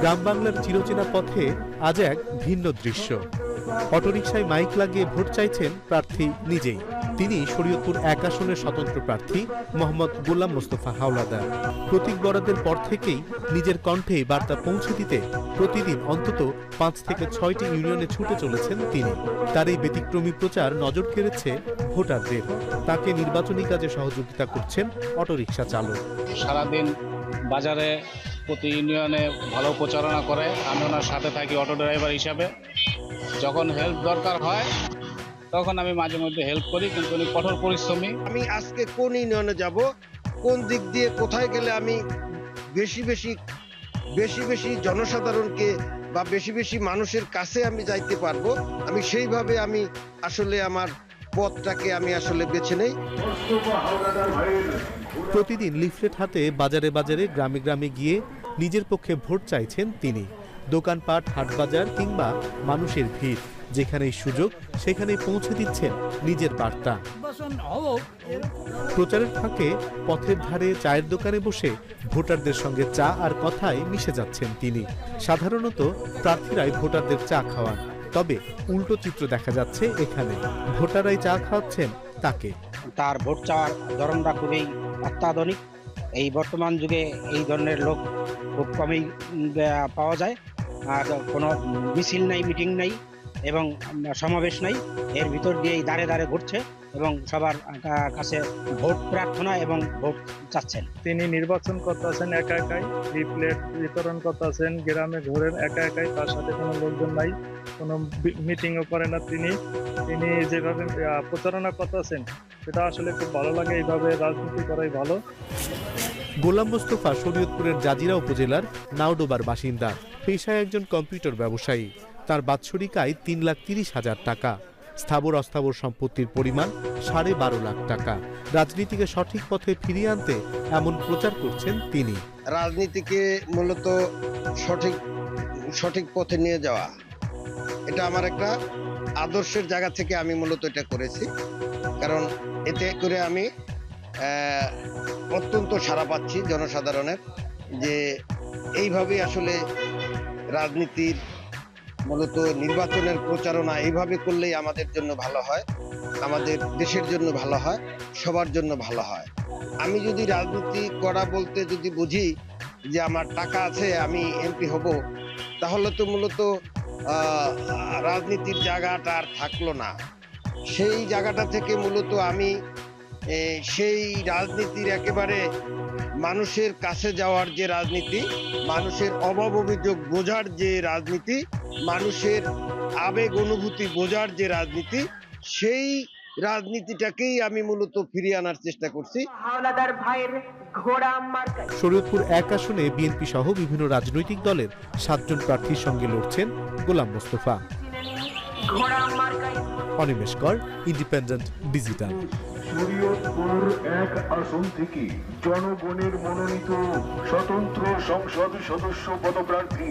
গ্রাম বাংলার চিরচেনা পথে আজ এক ভিন্ন দৃশ্য। অটোরিকশায় মাইক লাগিয়ে ভোট চাইছেন প্রার্থী নিজেই। তিনি শরীয়তপুর এক আসনের স্বতন্ত্র প্রার্থী মোহাম্মদ গোলাম মোস্তফা হাওলাদার। প্রতীক বরাদের পর থেকেই নিজের কণ্ঠে বার্তা পৌঁছে দিতে প্রতিদিন অন্তত পাঁচ থেকে ছয়টি ইউনিয়নে ছুটে চলেছেন তিনি। তার এই ব্যতিক্রমী প্রচার নজর কেড়েছে ভোটারদের। তাকে নির্বাচনী কাজে সহযোগিতা করছেন অটোরিকশা চালক। সারাদিন বাজারে প্রতি ইউনিয়নে ভালো প্রচারণা করে। আমি ওনার সাথে থাকি অটো ড্রাইভার হিসাবে। যখন হেল্প দরকার হয়, তখন আমি মাঝে মধ্যে হেল্প করি, কিন্তু উনি কঠোর পরিশ্রমী। আমি আজকে কোন ইউনিয়নে যাব, কোন দিক দিয়ে কোথায় গেলে আমি বেশি বেশি বেশি বেশি জনসাধারণকে বা বেশি বেশি মানুষের কাছে আমি যাইতে পারব, আমি সেইভাবে আমি আসলে আমার পথটাকে আমি আসলে বেছে নেই। প্রতিদিন লিফলেট হাতে বাজারে বাজারে, গ্রামে গ্রামে গিয়ে নিজের পক্ষে ভোট চাইছেন তিনি। দোকানপাট, হাটবাজার কিংবা মানুষের ভিড়। যেখানেই সুযোগ, সেখানেই পৌঁছে দিচ্ছেন নিজের বার্তা। প্রচারের ফাঁকে পথের ধারে চায়ের দোকানে বসে ভোটারদের সঙ্গে চা আর কথায় মিশে যাচ্ছেন তিনি। সাধারণত প্রার্থীরাই ভোটারদের চা খাওয়ান। তবে উল্টো চিত্র দেখা যাচ্ছে এখানে। ভোটারাই চা খাওয়াচ্ছেন তাকে। তার ভোট চাওয়ার ধরনটা খুবই অত্যাধুনিক। এই বর্তমান যুগে এই ধরনের লোক খুব কমই পাওয়া যায়। আর কোনো মিছিল নাই, মিটিং নাই। এবং সমাবেশ নাই। এর ভিতর দিয়েই দাঁড়ে দাঁড়ে ঘুরছে এবং সবার কাছে ভোট প্রার্থনা এবং ভোট চাচ্ছেন। তিনি নির্বাচন করতেছেন একা একাই লিফলেট বিতরণ করতেছেন গ্রামে ঘোরেন একা একাই তার সাথে কোনো লোকজন নাই কোনো মিটিংও করে না তিনি। তিনি যেভাবে আহ, প্রচারণা করতেছেন সেটা আসলে খুব ভালো লাগে এইভাবে রাজনীতি করাই ভালো। গোলাম মোস্তফা শরীয়তপুরের জাজিরা উপজেলার নাওডোবার বাসিন্দা পেশায় একজন কম্পিউটার ব্যবসায়ী। তার বাৎসরিক আয় তিন লাখ তিরিশ হাজার টাকা। স্থাবর অস্থাবর সম্পত্তির পরিমাণ সাড়ে বারো লাখ টাকা। রাজনীতিকে সঠিক পথে ফিরিয়ে আনতে এমন প্রচার করছেন তিনি। রাজনীতিকে মূলত সঠিক সঠিক পথে নিয়ে যাওয়া, এটা আমার একটা আদর্শের জায়গা থেকে আমি মূলত এটা করেছি। কারণ এতে করে আমি অত্যন্ত সাড়া পাচ্ছি জনসাধারণের যে এইভাবেই আসলে রাজনীতির মূলত নির্বাচনের প্রচারণা এইভাবে করলেই আমাদের জন্য ভালো হয়, আমাদের দেশের জন্য ভালো হয়, সবার জন্য ভালো হয়। আমি যদি রাজনীতি করা বলতে যদি বুঝি যে আমার টাকা আছে, আমি এমপি হব, তাহলে তো মূলত রাজনীতির জায়গাটা আর থাকল না। সেই জায়গাটা থেকে মূলত আমি সেই রাজনীতির একেবারে মানুষের কাছে যাওয়ার যে রাজনীতি মানুষের অভাব অভিযোগ বোঝার যে রাজনীতি মানুষের আবেগ অনুভূতি বোঝার যে রাজনীতি সেই রাজনীতিটাকেই আমি মূলত ফিরিয়ে আনার চেষ্টা করছি। শরীয়তপুর এক আসনে বিএনপি সহ বিভিন্ন রাজনৈতিক দলের সাতজন প্রার্থীর সঙ্গে লড়ছেন গোলাম মোস্তফা। মার্কায় কর ইন্ডিপেন্ডেন্ট ডিজিটাল শরীয়তপুর এক আসন থেকে জনগণের মনোনীত স্বতন্ত্র সংসদ সদস্য পদপ্রার্থী।